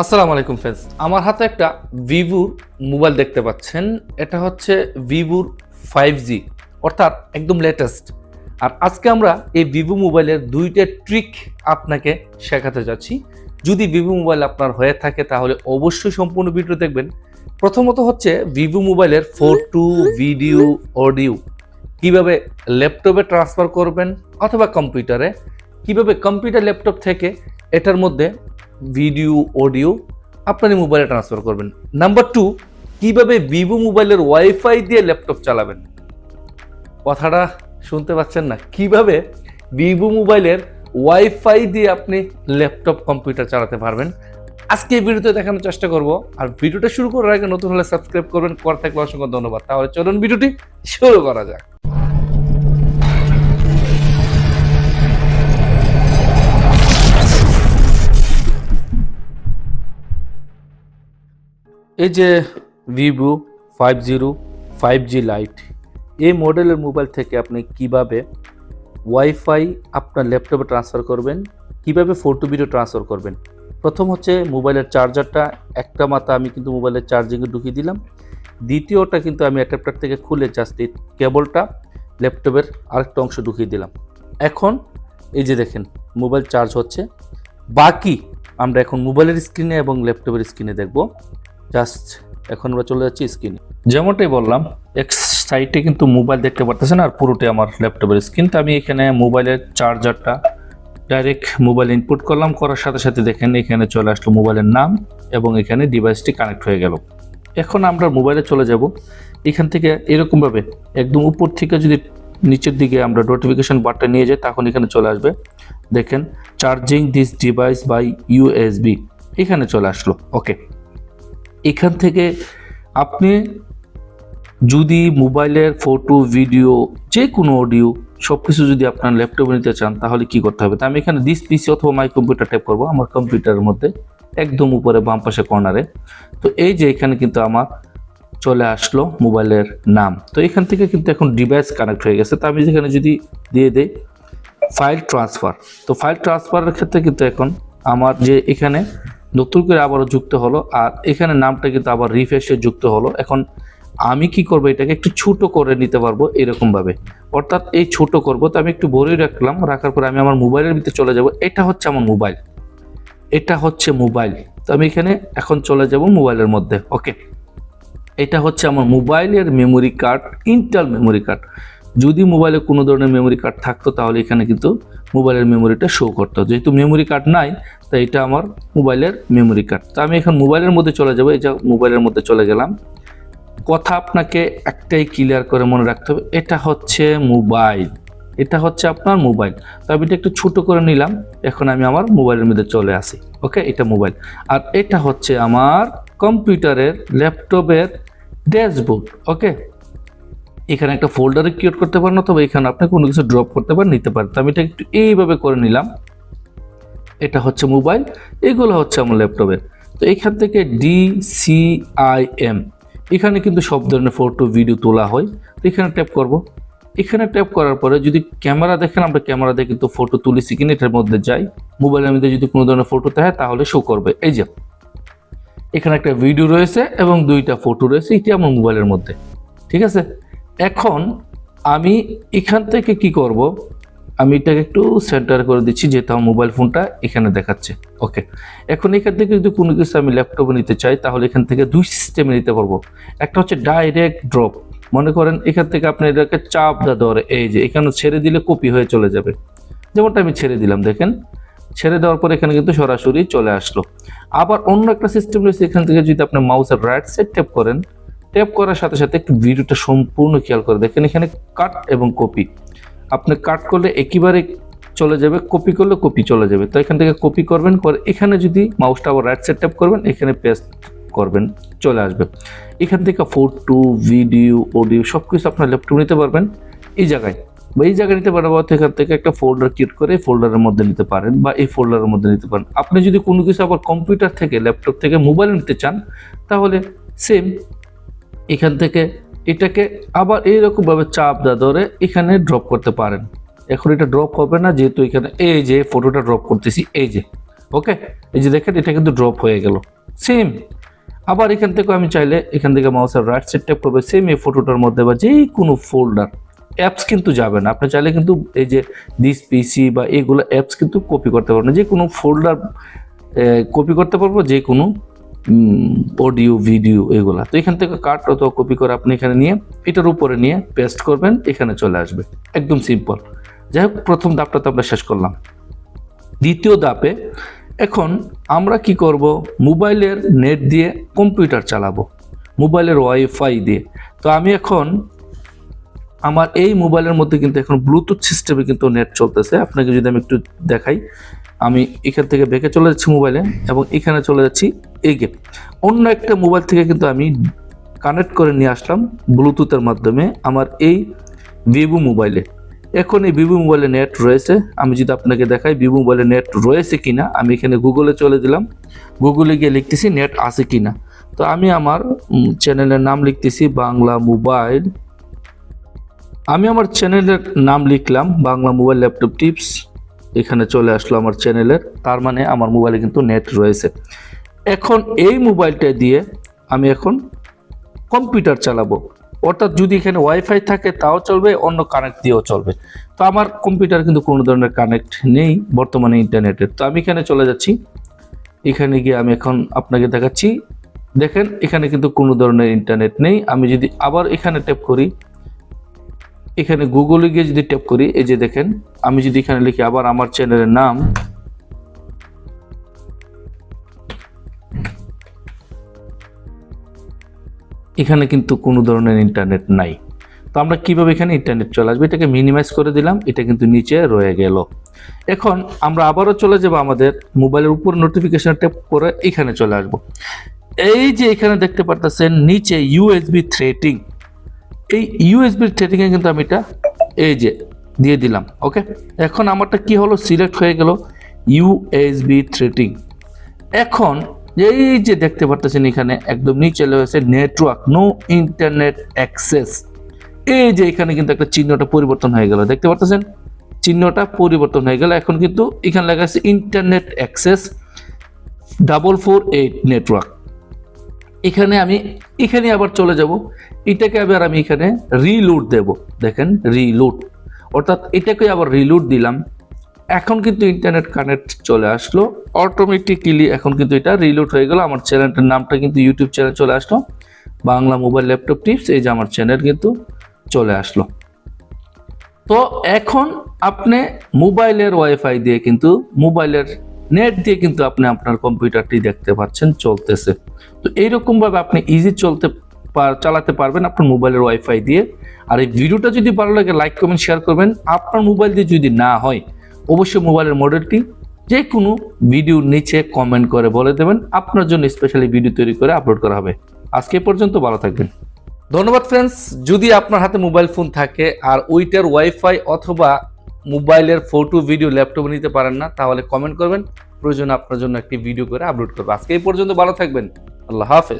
আসসালামু আলাইকুম ফ্রেন্ডস আমার হাতে একটা ভিভোর মোবাইল দেখতে পাচ্ছেন। এটা হচ্ছে ভিভোর ফাইভ জি অর্থাৎ একদম লেটেস্ট আর আজকে আমরা এই ভিভো মোবাইলের দুইটা ট্রিক আপনাকে শেখাতে যাচ্ছি। যদি ভিভো মোবাইল আপনার হয়ে থাকে, তাহলে অবশ্যই সম্পূর্ণ ভিডিও দেখবেন। প্রথমত হচ্ছে ভিভো মোবাইলের ফটো ভিডিও অডিও কীভাবে ল্যাপটপে ট্রান্সফার করবেন, অথবা কম্পিউটারে কীভাবে কম্পিউটার ল্যাপটপ থেকে এটার মধ্যে ভিডিও অডিও আপনার মোবাইলে ট্রান্সফার করবেন। নাম্বার টু কীভাবে ভিভো মোবাইলের ওয়াইফাই দিয়ে ল্যাপটপ চালাবেন? কথাটা শুনতে পাচ্ছেন না। কীভাবে ভিভো মোবাইলের ওয়াইফাই দিয়ে আপনি ল্যাপটপ কম্পিউটার চালাতে পারবেন? আজকে এই ভিডিওতে দেখানোর চেষ্টা করব। আর ভিডিওটা শুরু করার আগে নতুন হলে সাবস্ক্রাইব করবেন। কর থাকলে অসংখ্য ধন্যবাদ। তাহলে চলুন ভিডিওটি শুরু করা যাক। এই যে Vivo five zero five G lite এই মডেলের মোবাইল থেকে আপনি কীভাবে ওয়াইফাই আপনার ল্যাপটপে ট্রান্সফার করবেন, কীভাবে ফটো ভিডিও ট্রান্সফার করবেন? প্রথম হচ্ছে মোবাইলের চার্জারটা একটা মাথা আমি কিন্তু মোবাইলের চার্জিংয়ে ঢুকিয়ে দিলাম। দ্বিতীয়টা কিন্তু আমি অ্যাডাপ্টার থেকে খুলে জাস্ট কেবলটা ল্যাপটপের আরেকটা অংশ ঢুকিয়ে দিলাম। এখন এই যে দেখেন মোবাইল চার্জ হচ্ছে। বাকি আমরা এখন মোবাইলের স্ক্রিনে এবং ল্যাপটপের স্ক্রিনে দেখব। জাস্ট এখন আমরা চলে যাচ্ছি স্ক্রিনে। যেমনটাই বললাম এক সাইডে কিন্তু মোবাইল দেখতে পারতেছেন আর পুরোটাই আমার ল্যাপটপের স্ক্রিন তো আমি এখানে মোবাইলের চার্জারটা ডাইরেক্ট মোবাইল ইনপুট করলাম, করার সাথে সাথে দেখেন এখানে চলে আসলো মোবাইলের নাম এবং এখানে ডিভাইসটি কানেক্ট হয়ে গেল। এখন আমরা মোবাইলে চলে যাব। এখান থেকে এরকমভাবে একদম উপর থেকে যদি নিচের দিকে আমরা নোটিফিকেশন বারটা নিয়ে যাই, তখন এখানে চলে আসবে। দেখেন charging this device by USB এখানে চলে আসলো। ওকে এখান থেকে আপনি যদি মোবাইলের ফটো, ভিডিও, যে কোনো অডিও সব কিছু যদি আপনার ল্যাপটপে নিতে চান, তাহলে কি করতে হবে? তা আমি এখানে দিস পিসি অথবা মাই কম্পিউটার টাইপ করব, আমার কম্পিউটারের মধ্যে, একদম উপরে, বাম পাশে কর্নারে তো এই যে এখানে কিন্তু আমার চলে আসলো মোবাইলের নাম। তো এখান থেকে কিন্তু এখন ডিভাইস কানেক্ট হয়ে গেছে। তো আমি যেখানে যদি দিয়ে দেই ফাইল ট্রান্সফার তো ফাইল ট্রান্সফারের ক্ষেত্রে কিন্তু এখন আমার যে এখানে নতুন করে আবারও যুক্ত হলো, আর এখানে নামটা কিন্তু আবার রিফ্রেশে যুক্ত হলো। এখন আমি কি করব এটাকে একটু ছোট করে নিতে পারব এরকমভাবে। অর্থাৎ এই ছোট করব, তো আমি একটু বড়ই রাখলাম, রাখার পরে আমি আমার মোবাইলের ভিতরে চলে যাব। এটা হচ্ছে আমার মোবাইল। এটা হচ্ছে মোবাইল। তো আমি এখানে এখন চলে যাব মোবাইলের মধ্যে, ওকে? এটা হচ্ছে আমার মোবাইলের memory card internal memory card যদি মোবাইলে কোনো ধরনের মেমোরি কার্ড থাকতো, তাহলে এখানে কিন্তু মোবাইলের মেমোরিটা শো করতে হবে। যেহেতু মেমোরি কার্ড নাই, তাই এটা আমার মোবাইলের মেমোরি কার্ড তো আমি এখন মোবাইলের মধ্যে চলে যাব, এই যে মোবাইলের মধ্যে চলে গেলাম। কথা আপনাকে একটাই ক্লিয়ার করে মনে রাখতে হবে, এটা হচ্ছে মোবাইল। এটা হচ্ছে আপনার মোবাইল। তো আমি এটা একটু ছোট করে নিলাম, এখন আমি আমার মোবাইলের মধ্যে চলে আসি, ওকে? এটা মোবাইল। আর এটা হচ্ছে আমার কম্পিউটারের ল্যাপটপের ড্যাশবোর্ড, ওকে? এখানে একটা ফোল্ডারে ক্রিয়েট করতে পারেন অথবা এখানে আপনি কোনো কিছু ড্রপ করতে পারেন, নিতে পারেন। তো আমি এটা একটু এইভাবে করে নিলাম। এটা হচ্ছে মোবাইল এগুলো হচ্ছে আমার ল্যাপটপের তো এখান থেকে ডি সি আই এম এখানে কিন্তু সব ধরনের ফটো ভিডিও তোলা হয়। তো এখানে ট্যাপ করব। এখানে ট্যাপ করার পরে যদি ক্যামেরা দেখেন, আমরা ক্যামেরা দিয়ে কিন্তু ফটো তুলেছি কিনা এটার মধ্যে যাই। মোবাইলের মধ্যে যদি কোনো ধরনের ফটো থাকে, তাহলে শো করবে। এই যে, এখানে একটা ভিডিও রয়েছে এবং দুইটা ফটো রয়েছে, এটি আমার মোবাইলের মধ্যে। ঠিক আছে? এখন আমি এখান থেকে কি করব? আমি এটাকে একটু সেন্টার করে দিচ্ছি, যেহেতু আমার মোবাইল ফোনটা এখানে দেখাচ্ছে। ওকে এখন এখান থেকে যদি কোনো কিছু আমি ল্যাপটপে নিতে চাই, তাহলে এখান থেকে দুই সিস্টেমে নিতে পারব। একটা হচ্ছে ডাইরেক্ট ড্রপ মনে করেন এখান থেকে আপনি এটাকে চাপ দা ধরে, এই যে এখানে ছেড়ে দিলে কপি হয়ে চলে যাবে। যেমনটা আমি ছেড়ে দিলাম, দেখেন। ছেড়ে দেওয়ার পর এখানে কিন্তু সরাসরি চলে আসলো। আবার অন্য একটা সিস্টেম রয়েছে, এখান থেকে যদি আপনি মাউসের রাইট সাইড ট্যাপ করেন ট্যাপ করার সাথে সাথে একটু ভিডিওটা সম্পূর্ণ খেয়াল করে দেখেন, এখানে কাট এবং কপি আপনি কাট করলে একেবারে চলে যাবে কপি করলে কপি চলে যাবে। তো এখান থেকে কপি করবেন, করে এখানে যদি মাউসটা আবার রাইট সাইড ট্যাপ করবেন, এখানে পেস্ট করবেন, চলে আসবে। এখান থেকে ফটো ভিডিও অডিও সব কিছু আপনার ল্যাপটপ নিতে পারবেন। এই জায়গায়, বা এই জায়গায় নিতে পারেন, বা এখান থেকে একটা ফোল্ডার ক্রিয়েট করে ফোল্ডারের মধ্যে নিতে পারেন, বা এই ফোল্ডারের মধ্যে নিতে পারেন। আপনি যদি কোনো কিছু আবার কম্পিউটার থেকে ল্যাপটপ থেকে মোবাইল নিতে চান, তাহলে সেম এখান থেকে এটাকে আবার এইরকমভাবে চাপ দা ধরে এখানে ড্রপ করতে পারেন। এখন এটা ড্রপ হবে না, যেহেতু এখানে এই যে ফটোটা ড্রপ করতেছি, এই যে ওকে এই যে দেখেন, এটা কিন্তু ড্রপ হয়ে গেল। সেম আবার এখান থেকে আমি চাইলে এখান থেকে মাউসের রাইট সাইড ট্যাপ করবে সেম এই ফটোটার মধ্যে বা যে কোনো ফোল্ডার অ্যাপস কিন্তু যাবে না। আপনি চাইলে কিন্তু এই যে দিস পিসি বা এগুলো অ্যাপস কিন্তু কপি করতে পারবেন যে কোনো ফোল্ডার কপি করতে পারব যে কোনো অডিও, ভিডিও এগুলা। তো এখান থেকে কাট অথবা কপি করে আপনি এখানে নিয়ে, এটার উপরে নিয়ে পেস্ট করবেন, এখানে চলে আসবে। একদম সিম্পল যাই হোক, প্রথম ধাপটা তো আমরা শেষ করলাম। দ্বিতীয় ধাপে এখন আমরা কি করব? মোবাইলের নেট দিয়ে কম্পিউটার চালাবো। মোবাইলের ওয়াইফাই দিয়ে। তো আমি এখন আমার এই মোবাইলের মধ্যে কিন্তু এখন ব্লুটুথ সিস্টেমে কিন্তু নেট চলতেছে। আপনাকে যদি আমি একটু দেখাই, আমি এখান থেকে বেঁকে চলে যাচ্ছি মোবাইলে এবং এখানে চলে যাচ্ছি এগে অন্য একটা মোবাইল থেকে কিন্তু আমি কানেক্ট করে নিয়ে আসলাম ব্লুটুথের মাধ্যমে আমার এই ভিভো মোবাইলে। এখন এই ভিভো মোবাইলে নেট রয়েছে। আমি যদি আপনাকে দেখাই ভিভো মোবাইলে নেট রয়েছে কিনা, আমি এখানে গুগলে চলে দিলাম। গুগলে গিয়ে লিখতেছি নেট আছে কিনা। তো আমি আমার চ্যানেলের নাম লিখতেছি বাংলা মোবাইল আমি আমার চ্যানেলের নাম লিখলাম, বাংলা মোবাইল ল্যাপটপ টিপস। এখানে চলে আসলো আমার চ্যানেলের, তার মানে আমার মোবাইলে কিন্তু নেট রয়েছে। এখন এই মোবাইলটা দিয়ে আমি এখন কম্পিউটার চালাবো। অর্থাৎ যদি এখানে ওয়াইফাই থাকে, তাও চলবে, অন্য কানেক্ট দিয়েও চলবে। তো আমার কম্পিউটার কিন্তু কোনো ধরনের কানেক্ট নেই, বর্তমানে ইন্টারনেটের। তো আমি এখানে চলে যাচ্ছি। এখানে গিয়ে আমি এখন আপনাকে দেখাচ্ছি। দেখেন, এখানে কিন্তু কোনো ধরনের ইন্টারনেট নেই। আমি যদি আবার এখানে ট্যাপ করি এখানে গুগলে গিয়ে যদি ট্যাপ করি, এই যে দেখেন, আমি যদি এখানে লিখি আবার আমার চ্যানেলের নাম, এখানে কিন্তু কোনো ধরনের ইন্টারনেট নাই। তো আমরা কীভাবে এখানে ইন্টারনেট চলে আসবে? এটাকে মিনিমাইজ করে দিলাম, এটা কিন্তু নিচে রয়ে গেল। এখন আমরা আবারও চলে যাব আমাদের মোবাইলের উপর নোটিফিকেশন ট্যাপ করে এখানে চলে আসব। এই যে এখানে দেখতে পারতেছেন, নিচে ইউএসবি থ্রেটিং এই ইউএসবি থ্রেটিংয়ে কিন্তু আমি এটা এই যে দিয়ে দিলাম ওকে এখন আমারটা কি হলো? সিলেক্ট হয়ে গেল ইউএসবি থ্রেটিং এখন এই যে দেখতে পারতেছেন এখানে একদম নিচে রয়েছে নেটওয়ার্ক নো ইন্টারনেট অ্যাক্সেস এই যে এখানে কিন্তু একটা চিহ্নটা পরিবর্তন হয়ে গেল, দেখতে পারতেছেন? চিহ্নটা পরিবর্তন হয়ে গেল। এখন কিন্তু এখানে লেখা আছে internet access double four eight network এখানে আমি, এখানে আবার চলে যাব। এটাকে আবার আমি এখানে রিলোড দেব। দেখেন রিলোড অর্থাৎ এটাকে আবার রিলোড দিলাম। এখন কিন্তু ইন্টারনেট কানেক্ট চলে আসলো। অটোমেটিক্যালি এখন কিন্তু এটা রিলোড হয়ে গেল। আমার চ্যানেলটার নামটা কিন্তু ইউটিউব চ্যানেল চলে আসলো। বাংলা মোবাইল ল্যাপটপ টিপস এই যে আমার চ্যানেল কিন্তু চলে আসলো। তো এখন আপনি মোবাইলের ওয়াইফাই দিয়ে কিন্তু মোবাইলের নেট দিয়ে কিন্তু আপনি আপনার কম্পিউটারটি দেখতে পাচ্ছেন, চলতেছে। তো এইরকমভাবে আপনি ইজি চলতে চালাতে পারবেন আপনার মোবাইলের ওয়াইফাই দিয়ে। আর এই ভিডিওটা যদি ভালো লাগে লাইক কমেন্ট শেয়ার করবেন। আপনার মোবাইল দিয়ে যদি না হয়, অবশ্যই মোবাইলের মডেলটি যে কোনো ভিডিওর নিচে কমেন্ট করে বলে দেবেন। আপনার জন্য স্পেশালি ভিডিও তৈরি করে আপলোড করা হবে। আজকে পর্যন্ত ভালো থাকবেন। ধন্যবাদ ফ্রেন্ডস যদি আপনার হাতে মোবাইল ফোন থাকে, আর ওইটার ওয়াইফাই অথবা মোবাইলের ফটো ভিডিও ল্যাপটপে নিতে পারেন না, তাহলে কমেন্ট করবেন। প্রয়োজন আপনার জন্য একটি ভিডিও করে আপলোড করবে। আজকে এই পর্যন্ত ভালো থাকবেন। আল্লাহ হাফেজ।